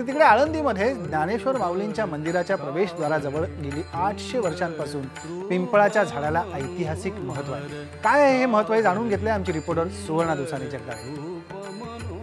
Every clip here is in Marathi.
तर तिकडे आळंदीमध्ये ज्ञानेश्वर माऊलींच्या मंदिराच्या प्रवेशद्वाराजवळ गेली आठशे वर्षांपासून. पिंपळाच्या झाडाला ऐतिहासिक महत्त्व आहे. काय आहे हे महत्त्व आहे जाणून घेतलंय आमची रिपोर्टर सुवर्णा दुसाने जगदाळे.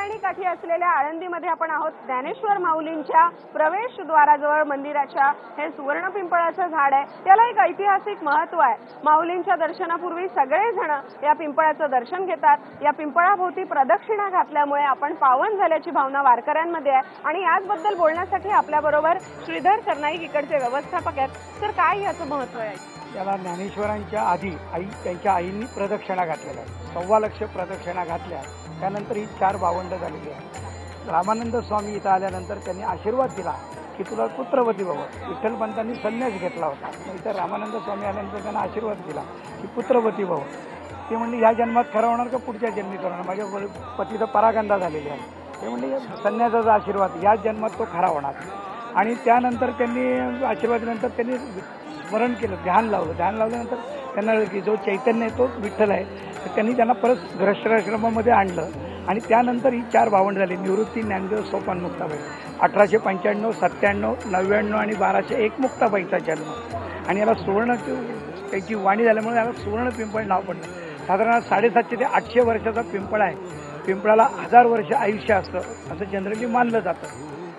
इंद्रायणी काठी असलेल्या आळंदीमध्ये आपण आहोत. ज्ञानेश्वर माऊलींच्या प्रवेशद्वाराजवळ मंदिराच्या हे सुवर्ण पिंपळाचं झाड आहे. त्याला एक ऐतिहासिक महत्त्व आहे. माऊलींच्या दर्शनापूर्वी सगळेजण या पिंपळाचं दर्शन घेतात. या पिंपळाभोवती प्रदक्षिणा घातल्यामुळे आपण पावन झाल्याची भावना वारकऱ्यांमध्ये आहे. आणि याचबद्दल बोलण्यासाठी आपल्याबरोबर श्रीधर सरनाईक इकडचे व्यवस्थापक आहेत. तर काय याचं महत्त्व आहे? त्याला ज्ञानेश्वरांच्या आधी आई त्यांच्या आईंनी प्रदक्षिणा घातलेल्या सव्वा लक्ष प्रदक्षिणा घातल्या. त्यानंतर ही चार भावंड झालेली आहे. रामानंद स्वामी इथं आल्यानंतर त्यांनी आशीर्वाद दिला की तुला पुत्रवती व्हावं विठ्ठलपंतांनी संन्यास घेतला होता. इथं रामानंद स्वामी आल्यानंतर त्यांना आशीर्वाद दिला की पुत्रवती व्हावं ते म्हणले या जन्मात खरं होणार का पुढच्या जन्मी करणार माझ्या वडील- पतीचं परागंदा झालेली आहे. ते म्हणले संन्यासाचा आशीर्वाद याच जन्मात तो खरा होणार. आणि त्यानंतर त्यांनी आशीर्वाद त्यांनी स्मरण केलं ध्यान लावलं. ध्यान लावल्यानंतर त्यांना की जो चैतन्य आहे तोच विठ्ठल आहे. तर त्यांनी त्यांना परत ग्रस्त्राश्रमामध्ये आणलं. आणि त्यानंतर ही चार भावंड झाली. निवृत्ती ज्ञानदेव सोपान मुक्ताबाई. अठराशे पंच्याण्णव सत्त्याण्णव नव्याण्णव आणि बाराशे एक मुक्ताबाईचा जन्म. आणि याला सुवर्ण त्याची वाणी झाल्यामुळे याला सुवर्ण पिंपळ नाव पडलं. साधारण साडेसातशे ते आठशे वर्षाचा पिंपळ आहे. पिंपळाला हजार वर्ष आयुष्य असतं असं जनरली मानलं जातं.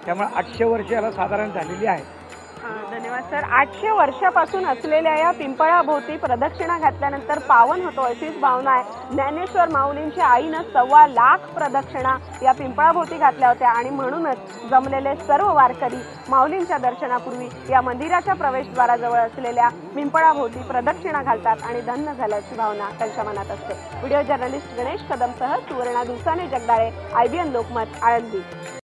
त्यामुळे आठशे वर्ष याला साधारण झालेली आहे. धन्यवाद सर. आठशे वर्षापासून असलेल्या या पिंपळाभोवती प्रदक्षिणा घातल्यानंतर पावन होतो अशीच भावना आहे. ज्ञानेश्वर माऊलींच्या आईनं सव्वा लाख प्रदक्षिणा या पिंपळाभोवती घातल्या होत्या आणि म्हणूनच जमलेले सर्व वारकरी माऊलींच्या दर्शनापूर्वी या मंदिराच्या प्रवेशद्वाराजवळ असलेल्या पिंपळाभोवती प्रदक्षिणा घालतात आणि धन्य झाल्याची भावना त्यांच्या मनात असते. व्हिडिओ जर्नलिस्ट गणेश कदमसह सुवर्णा दुसाने जगदाळे आयबीएन लोकमत आळंदी.